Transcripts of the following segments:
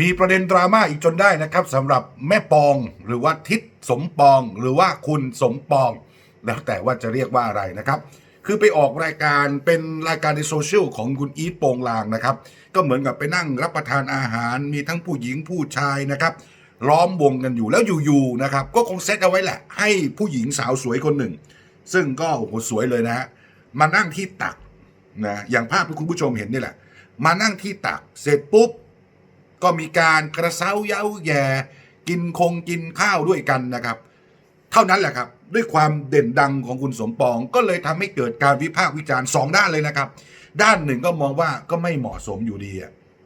มีประเด็นดราม่าอีกจนได้นะครับสำหรับแม่ปองหรือว่าทิศสมปองหรือว่าคุณสมปอง แล้วแต่ว่าจะเรียกว่าอะไรนะครับ คือไปออกรายการเป็นรายการในโซเชียลของคุณอีทโปงลางนะครับ ก็เหมือนกับไปนั่งรับประทานอาหารมีทั้งผู้หญิงผู้ชายนะครับ ล้อมวงกันอยู่แล้วอยู่ๆนะครับ ก็คงเซตเอาไว้แหละ ให้ผู้หญิงสาวสวยคนหนึ่ง ซึ่งก็โอ้โหสวยเลยนะฮะมานั่งที่ตักนะอย่างภาพที่คุณผู้ชมเห็นนี่แหละ มานั่งที่ตักเสร็จปุ๊บ ก็มีการกระเซ้าเย้าแย่ กินคงกินข้าวด้วยกันนะครับ เท่านั้นแหละครับ ด้วยความเด่นดังของคุณสมปอง ก็เลยทำให้เกิดการวิพากษ์วิจารณ์สองด้านเลยนะครับ ด้านหนึ่งก็มองว่าก็ไม่เหมาะสมอยู่ดี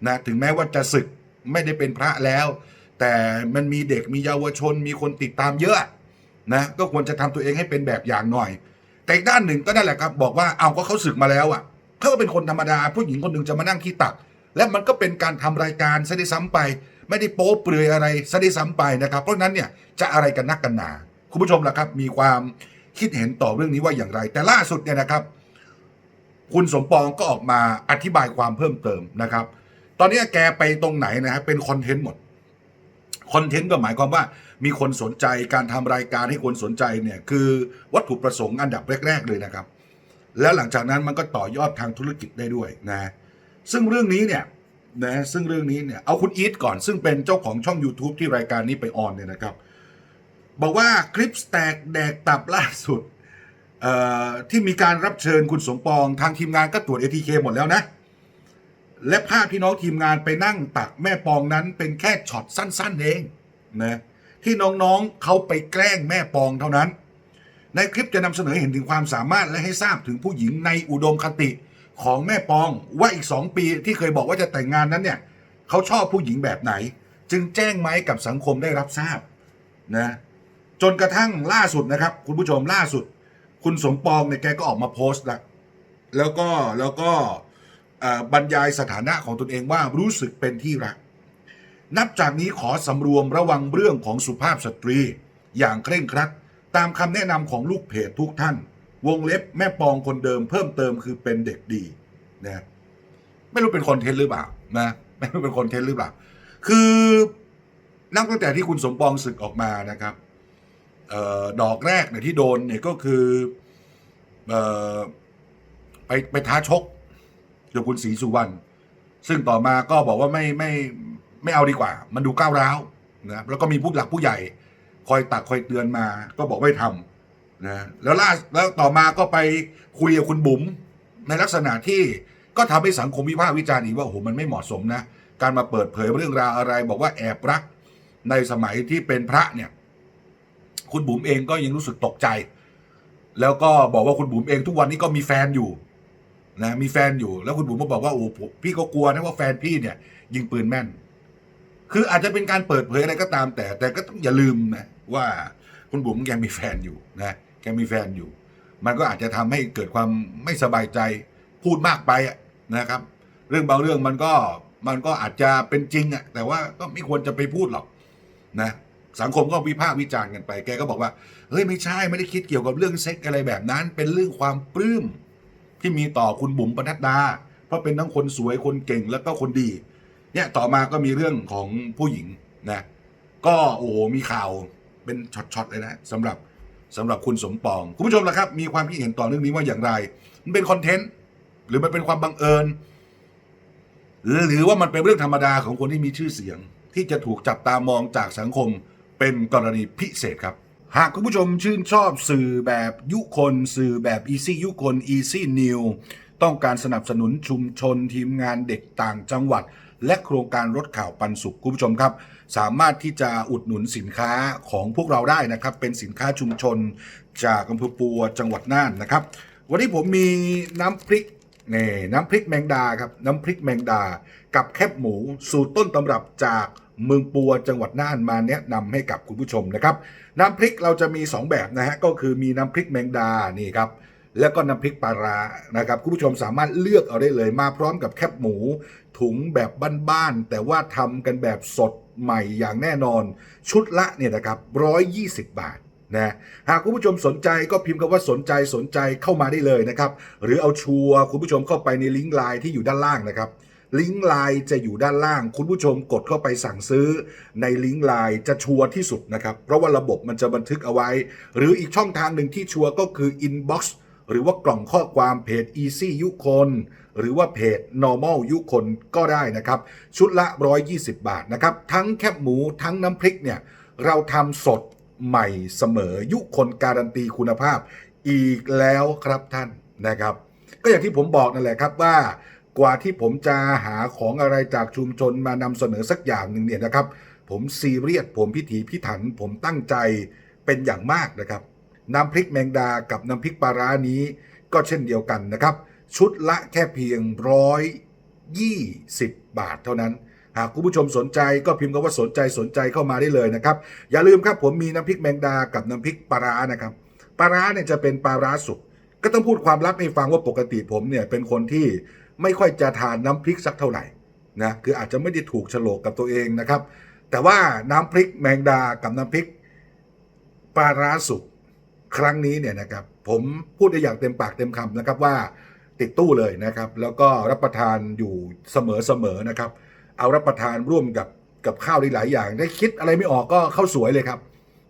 นะถึงแม้ว่าจะศึกไม่ได้เป็นพระแล้ว แต่มันมีเด็กมีเยาวชนมีคนติดตามเยอะนะก็ควรจะทำตัวเองให้เป็นแบบอย่างหน่อย แต่อีกด้านหนึ่งก็นั่นแหละครับ บอกว่าเอาก็เขาศึกมาแล้วอะเขาก็เป็นคนธรรมดา ผู้หญิงคนหนึ่งจะมานั่งที่ตัก และมันก็เป็นการทำรายการซะด้วยซ้ำไป ไม่ได้โป๊เปลือยอะไรซะด้วยซ้ำไปนะครับ เพราะนั้นเนี่ยจะอะไรกันนักกันหนา คุณผู้ชมล่ะครับ มีความคิดเห็นต่อเรื่องนี้ว่าอย่างไร แต่ล่าสุดเนี่ยนะครับ คุณสมปองก็ออกมาอธิบายความเพิ่มเติมนะครับ ตอนนี้แกไปตรงไหนนะฮะเป็นคอนเทนต์หมดคอนเทนต์ก็หมายความว่ามีคนสนใจการทำรายการให้คนสนใจเนี่ยคือวัตถุประสงค์อันดับแรก ๆ เลยนะครับ แล้วหลังจากนั้นมันก็ต่อยอดทางธุรกิจได้ด้วยนะ ซึ่งเรื่องนี้เนี่ยนะซึ่งเรื่องนี้เนี่ยเอาคุณอีทก่อนซึ่งเป็นเจ้าของช่อง YouTube ที่รายการนี้ไปออนเนี่ยนะครับ บอกว่าคลิปแตกแดกตับล่าสุดเอ่อที่มีการรับเชิญคุณสมปองทางทีมงานก็ตรวจ ATK หมดแล้วนะ และภาพที่น้องทีมงานไปนั่งตักแม่ปองนั้นเป็นแค่ช็อตสั้น ๆ เองนะที่น้องๆเขาไปแกล้งแม่ปองเท่านั้น ในคลิปจะนำเสนอเห็นถึงความสามารถและให้ทราบถึงผู้หญิงในอุดมคติ ของแม่ปองว่าอีกสองปีที่เคยบอกว่าจะแต่งงานนั้นเนี่ยเขาชอบผู้หญิงแบบไหน จึงแจ้งไหมกับสังคมได้รับทราบนะจนกระทั่งล่าสุดนะครับ คุณผู้ชมล่าสุด คุณสมปองเนี่ยแกก็ออกมาโพสต์แล้วแล้วก็แล้วก็บรรยายสถานะของตนเองว่ารู้สึกเป็นที่รัก นับจากนี้ขอสำรวมระวังเรื่องของสุภาพสตรี อย่างเคร่งครัด ตามคำแนะนำของลูกเพจทุกท่าน วงเล็บแม่ปองคนเดิมเพิ่มเติมคือเป็นเด็กดีนะไม่รู้เป็นคอนเทนต์หรือเปล่านะไม่รู้เป็นคอนเทนต์หรือเปล่า คือนับตั้งแต่ที่คุณสมปองศึกออกมานะครับออดอกแรกเนี่ยที่โดนเนี่ยก็คือออไปไปท้าชกกับคุณศรีสุวรรณซึ่งต่อมาก็บอกว่าไม่ไม่ไม่เอาดีกว่า มันดูก้าวร้าวนะแล้วก็มีผู้หลักผู้ใหญ่ คอยตักคอยเตือนมา ก็บอกไม่ทำ นะแล้วล่าแล้วต่อมาก็ไปคุยกับคุณบุ๋มในลักษณะที่ก็ทำให้สังคมวิพากษ์วิจารณ์อีกว่าโอ้โหมันไม่เหมาะสมนะ การมาเปิดเผยเรื่องราวอะไร บอกว่าแอบรักในสมัยที่เป็นพระเนี่ย คุณบุ๋มเองก็ยังรู้สึกตกใจ แล้วก็บอกว่าคุณบุ๋มเองทุกวันนี้ก็มีแฟนอยู่นะมีแฟนอยู่แล้วคุณบุ๋มก็บอกว่าโอ้ผมพี่ก็กลัวนะว่าแฟนพี่เนี่ย ยิงปืนแม่น คืออาจจะเป็นการเปิดเผยอะไรก็ตามแต่ แต่ก็ต้องอย่าลืมนะว่าคุณบุ๋มแกมีแฟนอยู่นะ แกมีแฟนอยู่ มันก็อาจจะทำให้เกิดความไม่สบายใจพูดมากไปนะครับ เรื่องบางเรื่องมันก็มันก็อาจจะเป็นจริงอะแต่ว่าก็ไม่ควรจะไปพูดหรอกนะสังคมก็วิพากษ์วิจารณ์กันไป แกก็บอกว่า เฮ้ยไม่ใช่ไม่ได้คิดเกี่ยวกับเรื่องเซ็กอะไรแบบนั้น เป็นเรื่องความปลื้มที่มีต่อคุณบุ๋มปนัดดา เพราะเป็นทั้งคนสวยคนเก่งแล้วก็คนดี เนี่ยต่อมาก็มีเรื่องของผู้หญิงนะ ก็โอ้โหมีข่าวเป็นช็อตๆเลยนะสำหรับ สำหรับคุณสมปอง คุณผู้ชมล่ะครับ มีความคิดเห็นต่อเรื่องนี้ว่าอย่างไร มันเป็นคอนเทนต์หรือมันเป็นความบังเอิญหรือหรือว่ามันเป็นเรื่องธรรมดาของคนที่มีชื่อเสียง ที่จะถูกจับตามองจากสังคมเป็นกรณีพิเศษครับ หากคุณผู้ชมชื่นชอบสื่อแบบยุคน สื่อแบบ Easy ยุคน Easy New ต้องการสนับสนุนชุมชนทีมงานเด็กต่างจังหวัด และโครงการรถข่าวปันสุขคุณผู้ชมครับ สามารถที่จะอุดหนุนสินค้าของพวกเราได้นะครับ เป็นสินค้าชุมชนจากอำเภอปัวจังหวัดน่านนะครับ วันนี้ผมมีน้ำพริกนี่น้ำพริกแมงดาครับน้ำพริกแมงดา กับแคบหมูสูตรต้นตำรับจากเมืองปัวจังหวัดน่านมาแนะนำให้กับคุณผู้ชมนะครับ น้ำพริกเราจะมี 2 แบบนะฮะก็คือมีน้ำพริกแมงดานี่ครับ แล้วก็น้ำพริกปลาร้านะครับคุณผู้ชมสามารถเลือกเอาได้เลยมาพร้อมกับแคบหมู ถุงแบบบ้านๆแต่ว่าทำกันแบบสดใหม่อย่างแน่นอน ชุดละเนี่ยนะครับ120 บาทนะหากคุณผู้ชมสนใจก็พิมพ์คำว่าสนใจสนใจเข้ามาได้เลยนะครับ หรือเอาชัวร์คุณผู้ชมเข้าไปในลิงก์ไลน์ที่อยู่ด้านล่างนะครับลิงก์ไลน์จะอยู่ด้านล่าง คุณผู้ชมกดเข้าไปสั่งซื้อ ในลิงก์ไลน์จะชัวร์ที่สุดนะครับ เพราะว่าระบบมันจะบันทึกเอาไว้ หรืออีกช่องทางหนึ่งที่ชัวร์ก็คือ Inbox หรือว่ากล่องข้อความเพจ Easy ยุคน หรือว่าเพจ normal ยุคนก็ได้นะครับ ชุดละ 120 บาทนะครับ ทั้งแคบหมูทั้งน้ำพริกเนี่ย เราทำสดใหม่เสมอยุคนการันตีคุณภาพอีกแล้วครับท่านนะครับ ก็อย่างที่ผมบอกนั่นแหละครับว่ากว่าที่ผมจะหาของอะไรจากชุมชนมานำเสนอสักอย่างหนึ่งเนี่ยนะครับ ผมซีเรียสผมพิถีพิถัน ผมตั้งใจเป็นอย่างมากนะครับ น้ำพริกแมงดากับน้ำพริกปลาร้านี้ก็เช่นเดียวกันนะครับ ชุดละแค่เพียงร้อยยี่สิบบาทเท่านั้น หากคุณผู้ชมสนใจก็พิมพ์คำว่าสนใจสนใจเข้ามาได้เลยนะครับ อย่าลืมครับผมมีน้ำพริกแมงดากับน้ำพริกปลาร้านะครับปลาร้าเนี่ยจะเป็นปลาร้าสุกก็ต้องพูดความลับให้ฟังว่าปกติผมเนี่ยเป็นคนที่ไม่ค่อยจะทานน้ำพริกสักเท่าไหร่นะคืออาจจะไม่ได้ถูกฉลกกับตัวเองนะครับ แต่ว่าน้ำพริกแมงดากับน้ำพริกปลาร้าสุก ครั้งนี้เนี่ยนะครับผมพูดได้อย่างเต็มปากเต็มคำนะครับว่าติดตู้เลยนะครับ แล้วก็รับประทานอยู่เสมอๆนะครับ เอารับประทานร่วมกับกับข้าวได้หลายอย่าง ได้คิดอะไรไม่ออกก็ข้าวสวยเลยครับ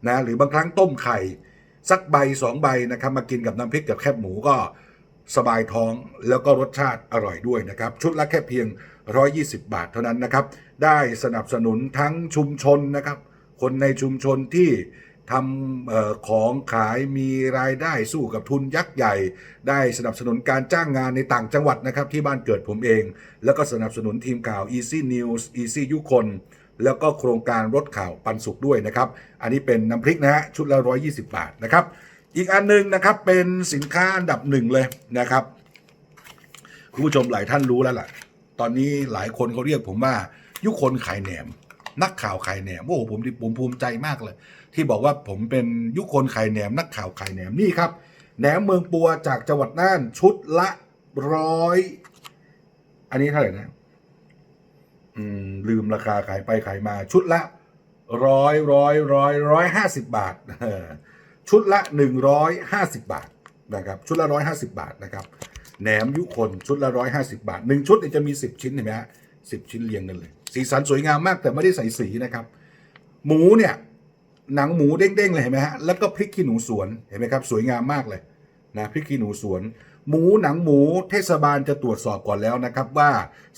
นะหรือบางครั้งต้มไข่สักใบสองใบนะครับ มากินกับน้ำพริกกับแคบหมูก็สบายท้องแล้วก็รสชาติอร่อยด้วยนะครับ ชุดละแค่เพียง 120 บาทเท่านั้นนะครับ ได้สนับสนุนทั้งชุมชนนะครับ คนในชุมชนที่ ทำออของขายมีรายได้สู้กับทุนยักษ์ใหญ่ ได้สนับสนุนการจ้างงานในต่างจังหวัดนะครับ ที่บ้านเกิดผมเอง แล้วก็สนับสนุนทีมข่าว Easy News Easy ยุคน แล้วก็โครงการรถข่าวปันสุขด้วยนะครับ อันนี้เป็นน้ำพริกนะฮะชุดละ 120 บาทนะครับ อีกอันหนึงนะครับเป็นสินค้าอันดับหนึ่งเลยนะครับ คุณผู้ชมหลายท่านรู้แล้วล่ะ ตอนนี้หลายคนเขาเรียกผมว่า ยุคนขายแหนม นักข่าวขายแหนมโอ้โหผมผมภูมิใจมากเลย ที่บอกว่าผมเป็นยุคนขายแหนมนักข่าวขายแหนมนี่ครับแหนมเมืองปัวจากจังหวัดน่านชุดละร้อยอันนี้เท่าไหร่นะอืมลืมราคาขายไปขายมาชุดละร้อยร้อยร้อยร้อยห้าสิบบาทชุดละหนึ่งร้อยห้าสิบบาทนะครับชุดละร้อยห้าสิบาทนะครับแหนมยุคนชุดละร้อยห้าสิบาทหนึ่งชุดเนี่ยจะมีสิบชิ้นเห็นไหมฮะสิบชิ้นเรียงกันเลย สีสันสวยงามมากแต่ไม่ได้ใส่สีนะครับ หมูเนี่ย หนังหมูเด้งๆเลยเห็นไหมฮะแล้วก็พริกขี้หนูสวนเห็นไหมครับ สวยงามมากเลยนะพริกขี้หนูสวน หมูหนังหมูเทศบาลจะตรวจสอบก่อนแล้วนะครับ ว่า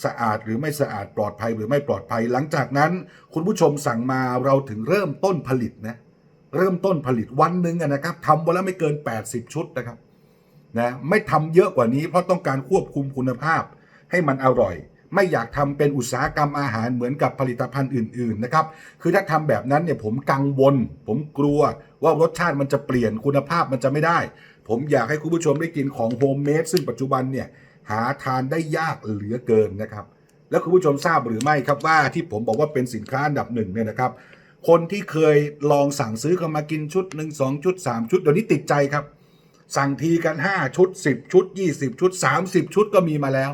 สะอาดหรือไม่สะอาดปลอดภัยหรือไม่ปลอดภัย หลังจากนั้น คุณผู้ชมสั่งมาเราถึงเริ่มต้นผลิตนะเริ่มต้นผลิตวันหนึ่งนะครับทำวันละไม่เกิน 80 ชุดนะครับนะไม่ทำเยอะกว่านี้เพราะต้องการควบคุมคุณภาพให้มันอร่อย ไม่อยากทำเป็นอุตสาหกรรมอาหารเหมือนกับผลิตภัณฑ์อื่นๆนะครับคือถ้าทำแบบนั้นเนี่ยผมกังวล ผมกลัวว่ารสชาติมันจะเปลี่ยนคุณภาพมันจะไม่ได้ ผมอยากให้คุณผู้ชมได้กินของโฮมเมดซึ่งปัจจุบันเนี่ยหาทานได้ยากเหลือเกินนะครับ แล้วคุณผู้ชมทราบหรือไม่ครับว่าที่ผมบอกว่าเป็นสินค้าอันดับหนึ่งเนี่ยนะครับ คนที่เคยลองสั่งซื้อเข้ามากินชุดหนึ่งสองชุดสามชุดเดี๋ยวนี้ติดใจครับ สั่งทีกัน5ชุด10ชุด20ชุด30ชุดก็มีมาแล้ว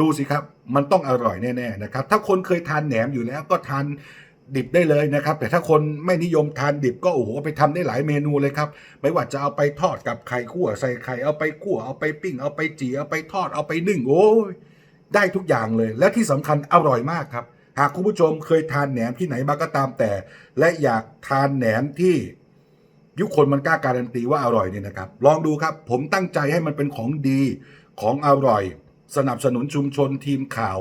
ดูสิครับ มันต้องอร่อยแน่ๆนะครับ ถ้าคนเคยทานแหนมอยู่แล้วก็ทานดิบได้เลยนะครับ แต่ถ้าคนไม่นิยมทานดิบก็โอ้โหไปทำได้หลายเมนูเลยครับ ไม่ว่าจะเอาไปทอดกับไข่ขั่วใส่ไข่เอาไปขั่วเอาไปปิ้งเอาไปจีเอาไปทอดเอาไปนึ่งโอ้ยได้ทุกอย่างเลย และที่สำคัญอร่อยมากครับ หากคุณผู้ชมเคยทานแหนมที่ไหนมาก็ตามแต่ และอยากทานแหนมที่ยุคคนมันกล้าการันตีว่าอร่อยเนี่ยนะครับ ลองดูครับ ผมตั้งใจให้มันเป็นของดีของอร่อย สนับสนุนชุมชนทีมข่าว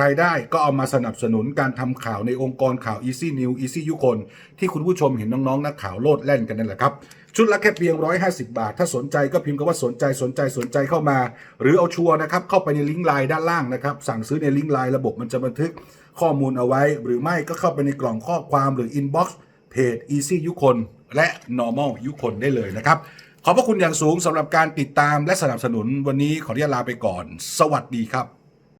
รายได้ก็เอามาสนับสนุนการทำข่าวในองค์กรข่าว Easy New Easy ยุคน ที่คุณผู้ชมเห็นน้องๆนักข่าวโลดแล่นกันนั่นแหละครับ ชุดละแค่เพียง 150 บาท ถ้าสนใจก็พิมพ์คำว่าสนใจสนใจสนใจเข้ามา หรือเอาชัวร์นะครับ เข้าไปในลิงก์ไลน์ด้านล่างนะครับ สั่งซื้อในลิงก์ไลน์ระบบมันจะบันทึกข้อมูลเอาไว้ หรือไม่ก็เข้าไปในกล่องข้อความหรือ inbox เพจ Easy ยุคนและ normal ยุคนได้เลยนะครับ ขอบพระคุณอย่างสูงสำหรับการติดตามและสนับสนุนวันนี้ขออนุญาตลาไปก่อน สวัสดีครับ